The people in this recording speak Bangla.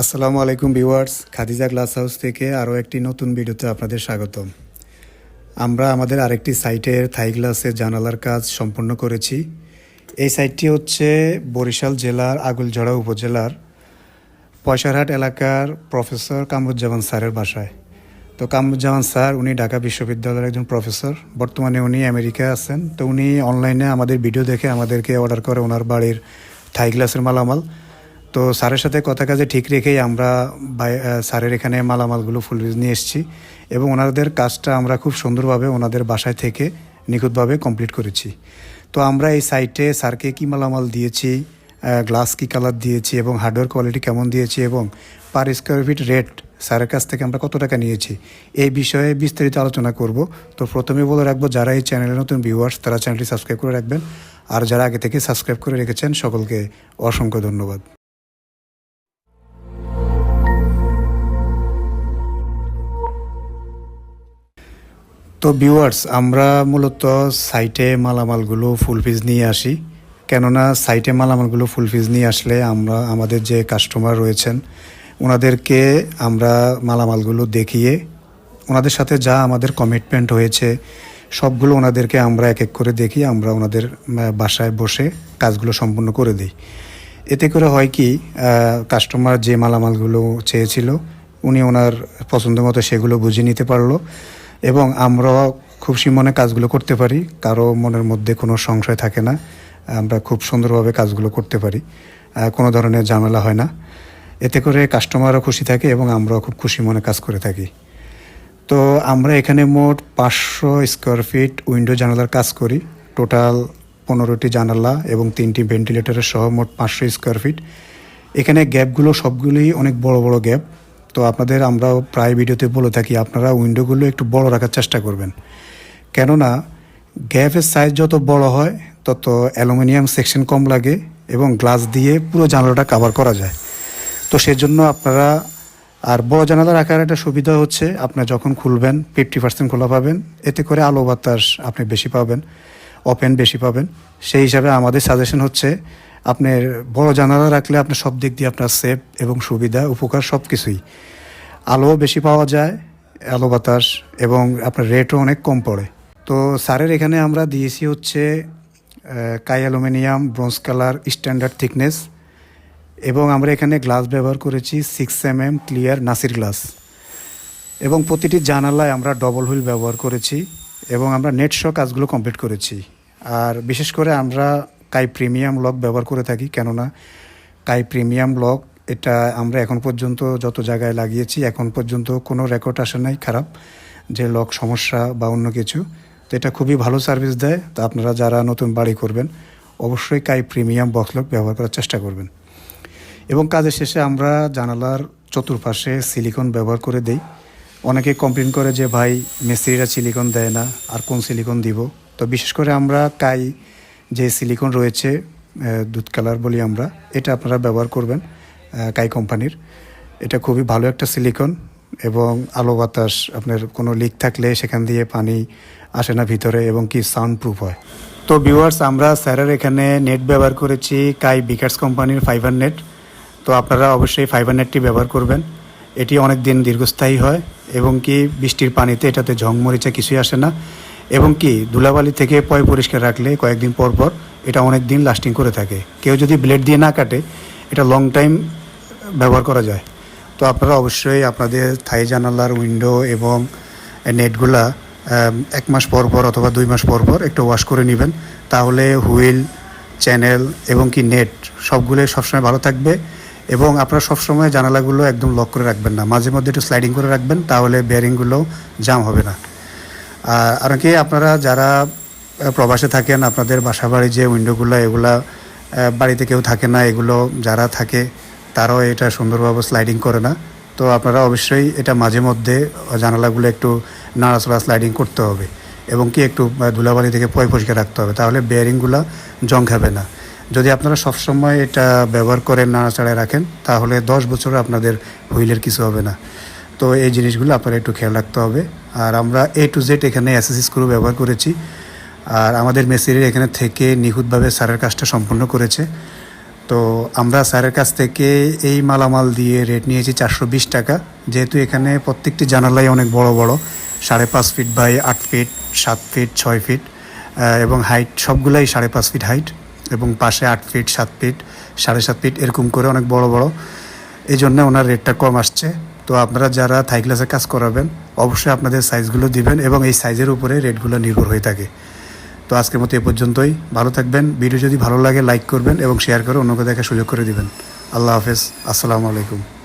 আসসালামু আলাইকুম ভিউয়ার্স, খাদিজা গ্লাস হাউস থেকে আরও একটি নতুন ভিডিওতে আপনাদের স্বাগতম। আমরা আমাদের আরেকটি সাইটের থাই গ্লাসের জানালার কাজ সম্পন্ন করেছি। এই সাইটটি হচ্ছে বরিশাল জেলার আগুলঝড়া উপজেলার পয়সারহাট এলাকার প্রফেসর কামরুজ্জামান স্যারের বাসায়। তো কামরুজ্জামান স্যার, উনি ঢাকা বিশ্ববিদ্যালয়ের একজন প্রফেসর। বর্তমানে উনি আমেরিকায় আছেন। তো উনি অনলাইনে আমাদের ভিডিও দেখে আমাদেরকে অর্ডার করে ওনার বাড়ির থাই গ্লাসের মালামাল। তো স্যারের সাথে কথা কাজে ঠিক রেখেই আমরা স্যারের এখানে মালামালগুলো ফুল নিয়ে এসেছি এবং ওনাদের কাজটা আমরা খুব সুন্দরভাবে ওনাদের বাসায় থেকে নিখুঁতভাবে কমপ্লিট করেছি। তো আমরা এই সাইটে স্যারকে কী মালামাল দিয়েছি গ্লাস কী কালার দিয়েছি এবং হার্ডওয়্যার কোয়ালিটি কেমন দিয়েছি এবং পার স্কোয়ার ফিট রেট স্যারের কাছ থেকে আমরা কত টাকা নিয়েছি, এই বিষয়ে বিস্তারিত আলোচনা করব। তো প্রথমে বলে রাখব, যারা এই চ্যানেলের নতুন ভিউয়ার্স তারা চ্যানেলটি সাবস্ক্রাইব করে রাখবেন। আর যারা আগে থেকে সাবস্ক্রাইব করে রেখেছেন, সকলকে অসংখ্য ধন্যবাদ। তো ভিউয়ার্স আমরা মূলত সাইটে মালামালগুলো ফুল পিস নিয়ে আসি। কেননা সাইটে মালামালগুলো ফুল পিস নিয়ে আসলে আমরা, আমাদের যে কাস্টমার রয়েছেন, ওনাদেরকে আমরা মালামালগুলো দেখিয়ে, ওনাদের সাথে যা আমাদের কমিটমেন্ট হয়েছে, সবগুলো ওনাদেরকে আমরা এক এক করে দেখি, আমরা ওনাদের বাসায় বসে কাজগুলো সম্পূর্ণ করে দিই। এতে করে হয় কি কাস্টমার যে মালামালগুলো চেয়েছিল, উনি ওনার পছন্দ মতো সেগুলো বুঝে নিতে পারল। এবং আমরাও খুশি মনে কাজগুলো করতে পারি। কারও মনের মধ্যে কোনো সংশয় থাকে না। আমরা খুব সুন্দরভাবে কাজগুলো করতে পারি। কোনো ধরনের ঝামেলা হয় না। এতে করে কাস্টমারও খুশি থাকে এবং আমরাও খুব খুশি মনে কাজ করে থাকি। তো আমরা এখানে মোট পাঁচশো স্কোয়ার ফিট উইন্ডো জানালার কাজ করি। টোটাল পনেরোটি জানালা এবং তিনটি ভেন্টিলেটরের সহ মোট পাঁচশো স্কোয়ার ফিট এখানে গ্যাপগুলো সবগুলোই অনেক বড় বড় গ্যাপ তো আপনাদের আমরাও প্রায় ভিডিওতে বলে থাকি, আপনারা উইন্ডোগুলো একটু বড় রাখার চেষ্টা করবেন। কেননা, গ্যাপের সাইজ যত বড় হয়, তত অ্যালুমিনিয়াম সেকশন কম লাগে এবং গ্লাস দিয়ে পুরো জানালাটা কাভার করা যায়। তো সেজন্য আপনারা, আর বড় জানালা রাখার একটা সুবিধা হচ্ছে, আপনার যখন খুলবেন ফিফটি পার্সেন্ট খোলা পাবেন, এতে করে আলো বাতাস আপনি বেশি পাবেন ওপেন বেশি পাবেন। সেই হিসাবে আমাদের সাজেশন হচ্ছে আপনার বড় জানালা রাখলে আপনার সব দিক দিয়ে আপনার সেফ এবং সুবিধা, উপকার সব কিছুই আলোও বেশি পাওয়া যায়, আলো বাতাস এবং আপনার রেটও অনেক কম পড়ে। তো স্যারের এখানে আমরা দিয়েছি হচ্ছে কাই aluminium, bronze colour, standard thickness এবং আমরা এখানে গ্লাস ব্যবহার করেছি six M M clear Nasir glass. এবং প্রতিটি জানালায় আমরা ডবল হুইল ব্যবহার করেছি এবং আমরা নেট শো কাজগুলো কমপ্লিট করেছি। আর বিশেষ করে আমরা কাই প্রিমিয়াম লক ব্যবহার করে থাকি, কেননা কাই প্রিমিয়াম লক এটা আমরা এখন পর্যন্ত যত জায়গায় লাগিয়েছি, এখন পর্যন্ত কোনো রেকর্ড আসে নাই খারাপ যে লক সমস্যা বা অন্য কিছু। তো এটা খুবই ভালো সার্ভিস দেয়। তো আপনারা যারা নতুন বাড়ি করবেন, অবশ্যই কাই প্রিমিয়াম বক্স লক ব্যবহার করার চেষ্টা করবেন। এবং কাজের শেষে আমরা জানালার চতুর্পাশে সিলিকন ব্যবহার করে দেই। অনেকে কমপ্লেন করে যে, ভাই, মিস্ত্রিরা সিলিকন দেয় না, আর কোন সিলিকন দিব? তো বিশেষ করে আমরা কাই যে সিলিকন রয়েছে দুধ কালার বলি আমরা, এটা আপনারা ব্যবহার করবেন কাই কোম্পানির। এটা খুবই ভালো একটা সিলিকন এবং আলো বাতাস, আপনার কোনো লিক থাকলে সেখান দিয়ে পানি আসে না ভিতরে এবং কি সাউন্ড প্রুফ হয়। তো ভিউয়ার্স আমরা স্যারের এখানে নেট ব্যবহার করেছি কাই বিকার্স কোম্পানির ফাইবার নেট তো আপনারা অবশ্যই ফাইবার নেটটি ব্যবহার করবেন। এটি অনেক দিন দীর্ঘস্থায়ী হয়। এবং কি বৃষ্টির পানিতে এটাতে ঝং মরিচা কিছুই আসে না। এবং কি ধুলাবালি থেকে পয় পরিষ্কার রাখলে কয়েকদিন পর পর এটা অনেক দিন লাস্টিং করে থাকে। কেউ যদি ব্লেড দিয়ে না কাটে, এটা লং টাইম ব্যবহার করা যায়। তো আপনারা অবশ্যই আপনাদের থাই জানালার উইন্ডো এবং নেটগুলা এক মাস পর পর অথবা দুই মাস পর পর একটু ওয়াশ করে নেবেন। তাহলে হুইল চ্যানেল এবং কি নেট সবগুলো সবসময় ভালো থাকবে। এবং আপনারা সবসময় জানালাগুলো একদম লক করে রাখবেন না। মাঝে মধ্যে একটু স্লাইডিং করে রাখবেন, তাহলে বেয়ারিংগুলো জাম হবে না। আর কি আপনারা যারা প্রবাসে থাকেন, আপনাদের বাসা বাড়ি যে উইন্ডোগুলো এগুলা বাড়িতে কেউ থাকে না, এগুলো যারা থাকে, তারাও এটা সুন্দরভাবে স্লাইডিং করে না। তো আপনারা অবশ্যই এটা মাঝে মধ্যে জানালাগুলো একটু নাড়াচড়া স্লাইডিং করতে হবে। এবং কি একটু ধুলাবালি থেকে পয় পরিষ্কার রাখতে হবে, তাহলে বেয়ারিংগুলো জং খাবে না। যদি আপনারা সবসময় এটা ব্যবহার করেন, নাড়াচাড়ায় রাখেন, তাহলে দশ বছর আপনাদের হুইলের কিছু হবে না। তো এই জিনিসগুলো আপনারা একটু খেয়াল রাখতে হবে। আর আমরা এ টু জেড এখানে এসএসসি স্ক্রু ব্যবহার করেছি। আর আমাদের মেসিরের এখানে থেকে নিখুঁতভাবে সারের কাজটা সম্পূর্ণ করেছে। তো আমরা স্যারের কাছ থেকে এই মালামাল দিয়ে রেট নিয়েছি চারশো বিশ টাকা। যেহেতু এখানে প্রত্যেকটি জানালাই অনেক বড় বড়, সাড়ে পাঁচ ফিট বাই আট ফিট সাত ফিট ছয় ফিট এবং হাইট সবগুলাই সাড়ে পাঁচ ফিট হাইট এবং পাশে আট ফিট সাত ফিট সাড়ে সাত ফিট এরকম করে অনেক বড় বড়। এই জন্য ওনার রেটটা কম আসছে। তো আপনারা যারা থাই ক্লাসে কাজ করাবেন, অবশ্যই আপনাদের সাইজগুলো দিবেন এবং এই সাইজের উপরে রেটগুলো নির্ভর হয়ে থাকে। তো আজকের মতো এ পর্যন্তই। ভালো থাকবেন। ভিডিও যদি ভালো লাগে লাইক করবেন এবং শেয়ার করে অন্যকে দেখার সুযোগ করে দিবেন। আল্লাহ হাফেজ। আসসালামু আলাইকুম।